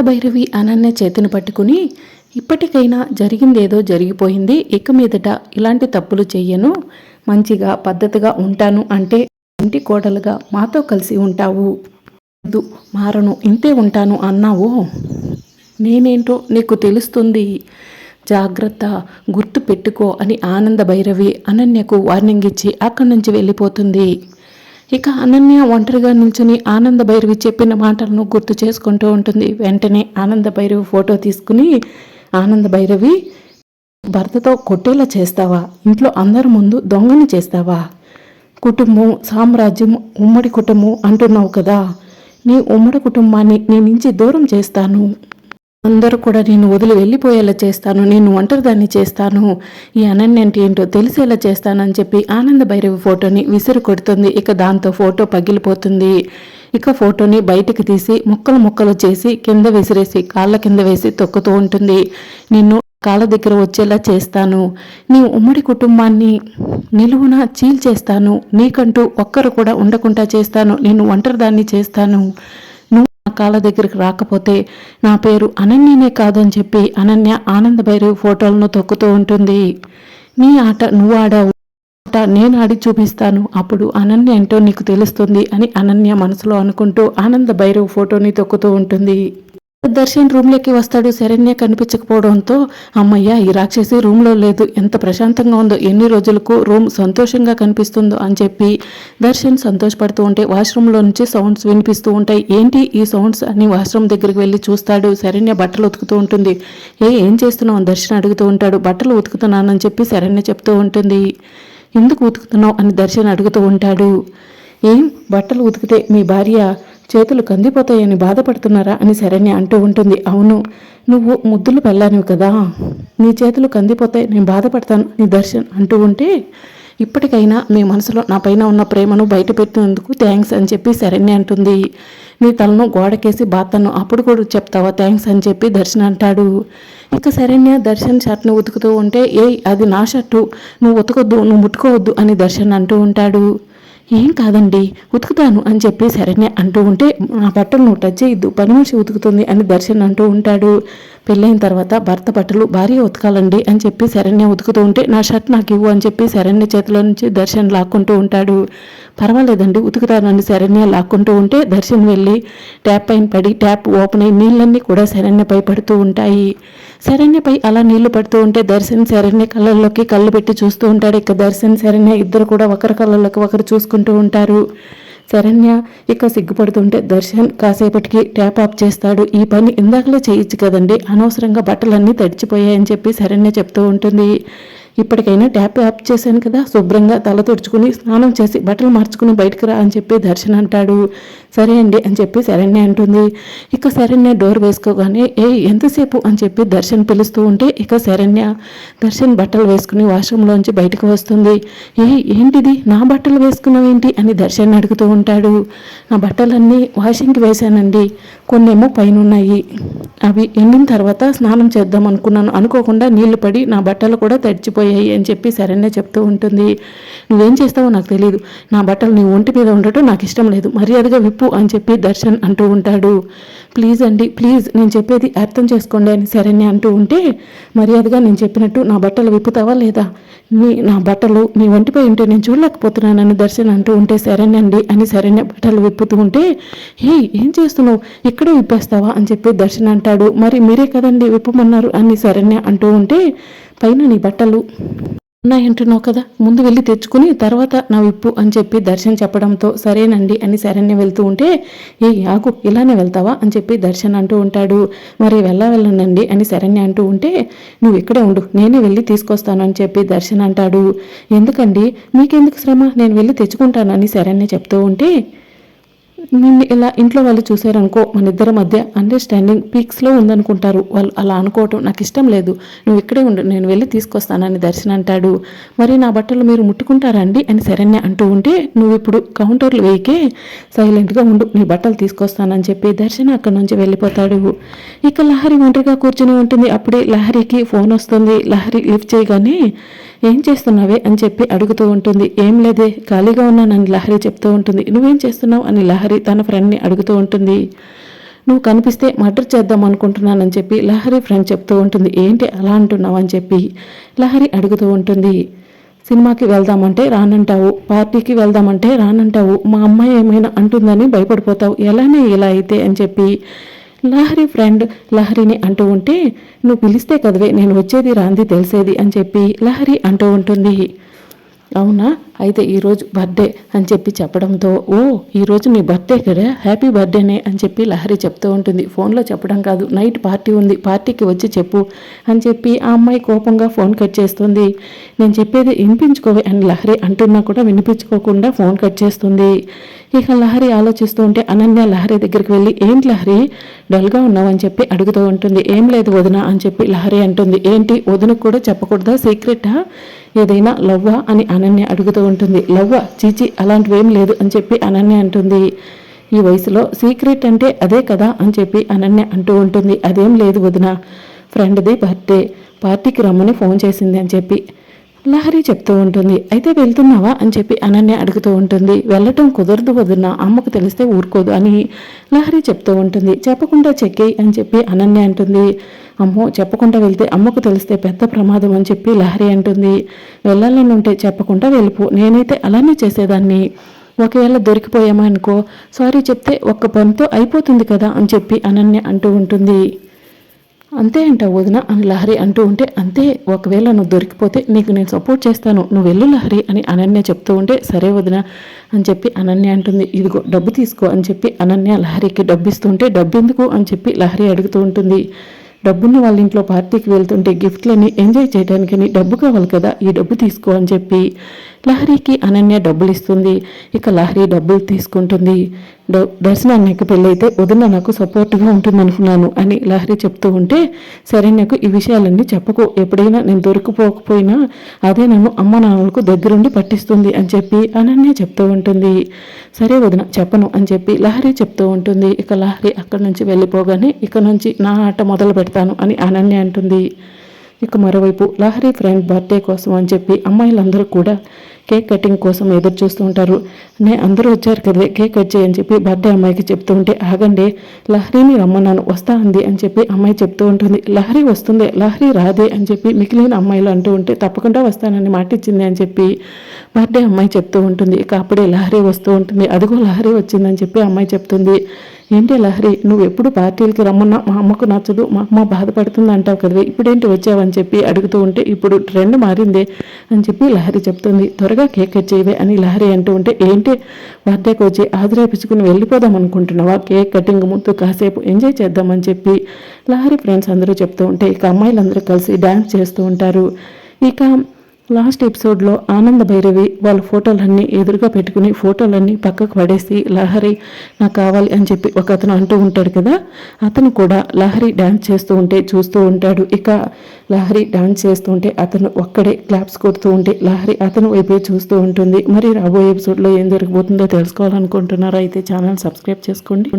భైరవి అనన్య చేతిని పట్టుకుని ఇప్పటికైనా జరిగిందేదో జరిగిపోయింది ఇక మీదట ఇలాంటి తప్పులు చెయ్యను మంచిగా పద్ధతిగా ఉంటాను అంటే ఇంటి కోడలుగా మాతో కలిసి ఉంటావు. మారను ఇంతే ఉంటాను అన్నావు. నేనేంటో నీకు తెలుస్తుంది. జాగ్రత్త గుర్తు పెట్టుకో అని ఆనంద భైరవి అనన్యకు వార్నింగ్ ఇచ్చి అక్కడి నుంచి వెళ్ళిపోతుంది. ఇక అనన్య ఒంటరిగా నిల్చుని ఆనంద భైరవి చెప్పిన మాటలను గుర్తు చేసుకుంటూ ఉంటుంది. వెంటనే ఆనంద భైరవి ఫోటో తీసుకుని ఆనంద భైరవి భర్తతో కొట్టేలా చేస్తావా? ఇంట్లో అందరి ముందు దొంగని చేస్తావా? కుటుంబం సామ్రాజ్యం ఉమ్మడి కుటుంబం అంటున్నావు కదా. నీ ఉమ్మడి కుటుంబాన్ని నీ నుంచి దూరం చేస్తాను. అందరూ కూడా నేను వదిలి వెళ్ళిపోయేలా చేస్తాను నేను ఒంటరిదాన్ని చేస్తాను. ఈ అనన్య అంటే ఏంటో తెలిసేలా చేస్తానని చెప్పి ఆనంద భైరవి ఫోటోని విసిరు కొడుతుంది. ఇక దాంతో ఫోటో పగిలిపోతుంది. ఇక ఫోటోని బయటికి తీసి ముక్కలు ముక్కలు చేసి కింద విసిరేసి కాళ్ళ కింద వేసి తొక్కుతూ ఉంటుంది. నిన్ను కాళ్ళ దగ్గర వచ్చేలా చేస్తాను. నీ ఉమ్మడి కుటుంబాన్ని నిలువున చీల్చేస్తాను. నీకంటూ ఒక్కరు కూడా ఉండకుండా చేస్తాను. నేను ఒంటరిదాన్ని చేస్తాను. కాళ్ళ దగ్గరికి రాకపోతే నా పేరు అనన్యనే కాదని చెప్పి అనన్య ఆనంద భైరవి ఫోటోలను తొక్కుతూ ఉంటుంది. నీ ఆట నువ్వు ఆడావు. ఆట నేను ఆడి చూపిస్తాను. అప్పుడు అనన్య ఏంటో నీకు తెలుస్తుంది అని అనన్య మనసులో అనుకుంటూ ఆనంద భైరవ్ ఫోటోని తొక్కుతూ ఉంటుంది. దర్శన్ రూమ్లోకి వస్తాడు. శరణ్య కనిపించకపోవడంతో అమ్మయ్య ఈ రాక్షసి రూమ్లో లేదు. ఎంత ప్రశాంతంగా ఉందో ఎన్ని రోజులకు రూమ్ సంతోషంగా కనిపిస్తుందో అని చెప్పి దర్శన్ సంతోషపడుతూ ఉంటే వాష్రూమ్లో నుంచి సౌండ్స్ వినిపిస్తూ ఉంటాయి. ఏంటి ఈ సౌండ్స్? అని వాష్రూమ్ దగ్గరికి వెళ్ళి చూస్తాడు. శరణ్య బట్టలు ఉతుకుతూ ఉంటుంది. ఏ ఏం చేస్తున్నావు? అని దర్శన్ అడుగుతూ ఉంటాడు. బట్టలు ఉతుకుతున్నానని చెప్పి శరణ్య చెప్తూ ఉంటుంది. ఎందుకు ఉతుకుతున్నావు? అని దర్శన్ అడుగుతూ ఉంటాడు. ఏం? బట్టలు ఉతికితే మీ భార్య చేతులు కందిపోతాయని బాధపడుతున్నారా అని శరణ్య అంటూ ఉంటుంది. అవును నువ్వు ముద్దులు పెళ్ళానివి కదా. నీ చేతులు కందిపోతాయి నేను బాధపడతాను నీ దర్శన్ అంటూ ఉంటే ఇప్పటికైనా మీ మనసులో నా పైన ఉన్న ప్రేమను బయట పెట్టినందుకు థ్యాంక్స్ అని చెప్పి శరణ్య అంటుంది. నీ తలను గోడకేసి బాతను అప్పుడు కూడా చెప్తావా థ్యాంక్స్ అని చెప్పి దర్శన్ అంటాడు. ఇక శరణ్య దర్శన్ షర్ట్ను ఉతుకుతూ ఉంటే ఏ అది నా షర్టు. నువ్వు ఉతకొద్దు నువ్వు ముట్టుకోవద్దు అని దర్శన్ అంటూ ఉంటాడు. ఏం కాదండి ఉతుకుతాను అని చెప్పి శరణ్య అంటూ ఉంటే నా బట్టలు నువ్వు టచ్ చేయొద్దు పని మనిషి ఉతుకుతుంది అని దర్శన్ అంటూ ఉంటాడు. పెళ్ళైన తర్వాత భర్త బట్టలు భార్య ఉతకాలండి అని చెప్పి శరణ్య ఉతుకుతూ ఉంటే నా షర్ట్ నాకు ఇవ్వు అని చెప్పి శరణ్య చేతిలో నుంచి దర్శన్ లాక్కుంటూ ఉంటాడు. పర్వాలేదండి ఉతుకుతానని శరణ్య లాక్కుంటూ ఉంటే దర్శన్ వెళ్ళి ట్యాప్ పైన పడి ట్యాప్ ఓపెన్ అయ్యి నీళ్ళన్నీ కూడా శరణ్యపై పడుతూ ఉంటాయి. శరణ్యపై అలా నీళ్ళు పడుతూ ఉంటే దర్శన్ శరణ్య కళ్ళల్లోకి కళ్ళు పెట్టి చూస్తూ ఉంటాడు. ఇక దర్శన్ శరణ్య ఇద్దరు కూడా ఒకరి కళ్ళల్లోకి ఒకరు చూసుకుంటూ ఉంటారు. శరణ్య ఇక సిగ్గుపడుతుంటే దర్శన్ కాసేపటికి ట్యాప్ ఆఫ్ చేస్తాడు. ఈ పని ఇందాకలే చేయొచ్చు కదండి. అనవసరంగా బట్టలన్నీ తడిచిపోయాయని చెప్పి శరణ్య చెప్తూ ఉంటుంది. ఇప్పటికైనా ట్యాప్ ఆఫ్ చేశాను కదా శుభ్రంగా తల తుడుచుకుని స్నానం చేసి బట్టలు మార్చుకుని బయటకు రా అని చెప్పి దర్శన్ అంటాడు. సరే అండి అని చెప్పి శరణ్య అంటుంది. ఇక శరణ్య డోర్ వేసుకోగానే ఏ ఎంతసేపు? అని చెప్పి దర్శన్ పిలుస్తూ ఉంటే ఇక శరణ్య దర్శన్ బట్టలు వేసుకుని వాష్రూమ్లోంచి బయటకు వస్తుంది. ఏ ఏంటిది? నా బట్టలు వేసుకున్నావేంటి? అని దర్శన్ అడుగుతూ ఉంటాడు. నా బట్టలన్నీ వాషింగ్కి వేశానండి. కొన్నేమో పైన ఉన్నాయి అవి ఎండిన తర్వాత స్నానం చేద్దాం అనుకున్నాను. అనుకోకుండా నీళ్ళు పడి నా బట్టలు కూడా తడిచిపోయాయి అని చెప్పి సరేనే చెప్తూ ఉంటుంది. నువ్వేం చేస్తావో నాకు తెలియదు నా బట్టలు నీ ఒంటి మీద ఉండటం నాకు ఇష్టం లేదు. మర్యాదగా విప్పు అని చెప్పి దర్శన్ అంటూ ఉంటాడు. ప్లీజ్ అండి ప్లీజ్ నేను చెప్పేది అర్థం చేసుకోండి అని సరేనే అంటూ ఉంటే మర్యాదగా నేను చెప్పినట్టు నా బట్టలు విప్పుతావా లేదా? నీ నా బట్టలు నీ ఒంటిపై ఉంటే నేను చూడలేకపోతున్నానని దర్శన్ అంటూ ఉంటే శరణ్య అండి అని సరేనే బట్టలు విప్పుతూ ఉంటే హే ఏం చేస్తున్నావు? ఇక్కడే విప్పేస్తావా అని చెప్పి దర్శన్ అంటాడు. మరి మీరే కదండి విప్పమన్నారు అని శరణ్య అంటూ ఉంటే పైన నీ బట్టలు ఉన్నాయంటున్నావు కదా ముందు వెళ్ళి తెచ్చుకుని తర్వాత నా విప్పు అని చెప్పి దర్శన్ చెప్పడంతో సరేనండి అని శరణ్య వెళ్తూ ఉంటే ఏ ఆగు ఇలానే వెళ్తావా అని చెప్పి దర్శన్ అంటూ ఉంటాడు. మరి వెళ్ళా వెళ్ళనండి అని శరణ్య అంటూ ఉంటే నువ్వు ఇక్కడే ఉండు నేనే వెళ్ళి తీసుకొస్తాను అని చెప్పి దర్శన్ అంటాడు. ఎందుకండి? మీకెందుకు శ్రమ? నేను వెళ్ళి తెచ్చుకుంటానని శరణ్య చెప్తూ ఉంటే నిన్ను ఇలా ఇంట్లో వాళ్ళు చూశారనుకో మన ఇద్దరి మధ్య అండర్స్టాండింగ్ పీక్స్లో ఉందనుకుంటారు. వాళ్ళు అలా అనుకోవటం నాకు ఇష్టం లేదు. నువ్వు ఇక్కడే ఉండు నేను వెళ్ళి తీసుకొస్తానని దర్శన్ అంటాడు. మరి నా బట్టలు మీరు ముట్టుకుంటారా అండి? అని శరణ్య అంటూ ఉంటే నువ్వు ఇప్పుడు కౌంటర్లు వేయకే సైలెంట్గా ఉండు నీ బట్టలు తీసుకొస్తానని చెప్పి దర్శన్ అక్కడి నుంచి వెళ్ళిపోతాడు. ఇక లహరి ఒంటరిగా కూర్చుని ఉంటుంది. అప్పుడే లహరికి ఫోన్ వస్తుంది. లహరి లిఫ్ట్ చేయగానే ఏం చేస్తున్నావే? అని చెప్పి అడుగుతూ ఉంటుంది. ఏం లేదే ఖాళీగా ఉన్నానని లహరి చెప్తూ ఉంటుంది. నువ్వేం చేస్తున్నావు? అని లహరి తన ఫ్రెండ్ని అడుగుతూ ఉంటుంది. నువ్వు కనిపిస్తే మర్డర్ చేద్దాం అనుకుంటున్నానని చెప్పి లహరి ఫ్రెండ్ చెప్తూ ఉంటుంది. ఏంటి అలా అంటున్నావు? అని చెప్పి లహరి అడుగుతూ ఉంటుంది. సినిమాకి వెళ్దామంటే రానంటావు పార్టీకి వెళ్దామంటే రానంటావు మా అమ్మాయి ఏమైనా అంటుందని భయపడిపోతావు ఎలానే ఇలా అయితే? అని చెప్పి లహరి ఫ్రెండ్ లహరిని అంటూ ఉంటే నువ్వు పిలిస్తే కదవే నేను వచ్చేది రాంది తెలిసేది అని చెప్పి లహరి అంటూ ఉంటుంది. అవునా? అయితే ఈరోజు బర్త్డే అని చెప్పి చెప్పడంతో ఓ ఈరోజు నీ బర్త్డే కదా హ్యాపీ బర్త్డేనే అని చెప్పి లహరి చెప్తూ ఉంటుంది. ఫోన్లో చెప్పడం కాదు నైట్ పార్టీ ఉంది పార్టీకి వచ్చి చెప్పు అని చెప్పి ఆ అమ్మాయి కోపంగా ఫోన్ కట్ చేస్తుంది. నేను చెప్పేది వినిపించుకోవే అని లహరి అంటున్నా కూడా వినిపించుకోకుండా ఫోన్ కట్ చేస్తుంది. ఇక లహరి ఆలోచిస్తూ ఉంటే అనన్య లహరి దగ్గరికి వెళ్ళి ఏంటి లహరి డల్గా ఉన్నావని చెప్పి అడుగుతూ ఉంటుంది. ఏం లేదు వదిన అని చెప్పి లహరి అంటుంది. ఏంటి వదినకు కూడా చెప్పకూడదా సీక్రెటా ఏదైనా లవ్వా? అని అనన్య అడుగుతూ ఉంటుంది. లవ్వ చీచి అలాంటివేం లేదు అని చెప్పి అనన్య అంటుంది. ఈ వయసులో సీక్రెట్ అంటే అదే కదా అని చెప్పి అనన్య అంటూ ఉంటుంది. అదేం లేదు వదిన ఫ్రెండ్ది బర్త్డే పార్టీకి రమ్మని ఫోన్ చేసింది అని చెప్పి. లహరి చెప్తూ ఉంటుంది అయితే వెళ్తున్నావా? అని చెప్పి అనన్య అడుగుతూ ఉంటుంది వెళ్ళటం కుదరదు వదిన అమ్మకు తెలిస్తే ఊరుకోదు అని లహరి చెప్తూ ఉంటుంది చెప్పకుండా చెక్కేయి అని చెప్పి అనన్య అంటుంది అమ్మో చెప్పకుండా వెళ్తే అమ్మకు తెలిస్తే పెద్ద ప్రమాదం అని చెప్పి లహరి అంటుంది వెళ్ళాలని ఉంటే చెప్పకుండా వెళ్ళిపో నేనైతే అలానే చేసేదాన్ని. ఒకవేళ దొరికిపోయామా అనుకో సారీ చెప్తే ఒక్క పనితో అయిపోతుంది కదా అని చెప్పి అనన్య అంటూ ఉంటుంది. అంతే అంట వదిన అని లహరి అంటూ ఉంటే అంతే ఒకవేళ నువ్వు దొరికిపోతే నీకు నేను సపోర్ట్ చేస్తాను. నువ్వు వెళ్ళు లహరి అని అనన్య చెప్తూ ఉంటే సరే వదిన అని చెప్పి అనన్య అంటుంది ఇదిగో డబ్బు తీసుకో అని చెప్పి అనన్య లహరికి డబ్బు ఇస్తుంటే డబ్బు ఎందుకు అని చెప్పి లహరి అడుగుతూ ఉంటుంది. డబ్బున్న వాళ్ళ ఇంట్లో పార్టీకి వెళ్తుంటే గిఫ్ట్లని ఎంజాయ్ చేయడానికని డబ్బు కావాలి కదా ఈ డబ్బు తీసుకో అని చెప్పి లహరికి అనన్య డబ్బులు ఇస్తుంది. ఇక లహరి డబ్బులు తీసుకుంటుంది. దర్శనానికి పెళ్ళైతే వదిన నాకు సపోర్ట్గా ఉంటుంది అనుకున్నాను అని లహరి చెప్తూ ఉంటే సరే నాకు ఈ విషయాలన్నీ చెప్పకు ఎప్పుడైనా నేను దొరికిపోకపోయినా అదే నన్ను అమ్మ నాన్నలకు దగ్గరుండి పట్టిస్తుంది అని చెప్పి అనన్య చెప్తూ ఉంటుంది. సరే వదిన చెప్పను అని చెప్పి లహరి చెప్తూ ఉంటుంది. ఇక లహరి అక్కడి నుంచి వెళ్ళిపోగానే ఇక నుంచి నా ఆట మొదలు పెడతాను అని అనన్య అంటుంది. ఇక మరోవైపు లహరి ఫ్రెండ్ బర్త్డే కోసం అని చెప్పి అమ్మాయిలందరూ కూడా కేక్ కటింగ్ కోసం ఎదురు చూస్తూ ఉంటారు. నే అందరూ వచ్చారు కదా కేక్ కట్ చేయని చెప్పి బర్త్డే అమ్మాయికి చెప్తూ ఉంటే ఆగండి లహరిని రమ్మన్నాను వస్తా అంది అని చెప్పి అమ్మాయి చెప్తూ ఉంటుంది. లహరి వస్తుంది లహరి రాదే అని చెప్పి మిగిలిన అమ్మాయిలు అంటూ ఉంటే తప్పకుండా వస్తానని మాట ఇచ్చింది అని చెప్పి బర్త్డే అమ్మాయి చెప్తూ ఉంటుంది. ఇక అప్పుడే లహరి వస్తూ ఉంటుంది. అదిగో లహరి వచ్చిందని చెప్పి అమ్మాయి చెప్తుంది. ఏంటి లహరి నువ్వు ఎప్పుడు పార్టీలకి రమ్మన్నా మా అమ్మకు నచ్చదు మా అమ్మ బాధపడుతుంది అంటావు కదా ఇప్పుడేంటి వచ్చావని చెప్పి అడుగుతూ ఉంటే ఇప్పుడు ట్రెండ్ మారిందే అని చెప్పి లహరి చెప్తుంది. త్వరగా కేక్ కట్ చేయవే అని లహరి అంటూ ఉంటే ఏంటి? బర్త్డేకి వచ్చి ఆదిరేపించుకుని వెళ్ళిపోదాం అనుకుంటున్నావా? కేక్ కటింగ్ ముందు కాసేపు ఎంజాయ్ చేద్దామని చెప్పి లహరి ఫ్రెండ్స్ అందరూ చెప్తూ ఉంటే ఇక అమ్మాయిలందరూ కలిసి డ్యాన్స్ చేస్తూ ఉంటారు. ఇక లాస్ట్ ఎపిసోడ్లో ఆనంద భైరవి వాళ్ళ ఫోటోలన్నీ ఎదురుగా పెట్టుకుని ఫోటోలన్నీ పక్కకు పడేసి లహరి నాకు కావాలి అని చెప్పి ఒక అతను అంటూ ఉంటాడు కదా? అతను కూడా లహరి డ్యాన్స్ చేస్తూ ఉంటే చూస్తూ ఉంటాడు. ఇక లహరి డ్యాన్స్ చేస్తూ ఉంటే అతను ఒక్కడే క్లాప్స్ కొడుతూ ఉంటే లహరి అతను వైపే చూస్తూ ఉంటుంది. మరి రాబోయే ఎపిసోడ్లో ఏం జరగబోతుందో తెలుసుకోవాలనుకుంటున్నారో? అయితే ఛానల్ సబ్స్క్రైబ్ చేసుకోండి.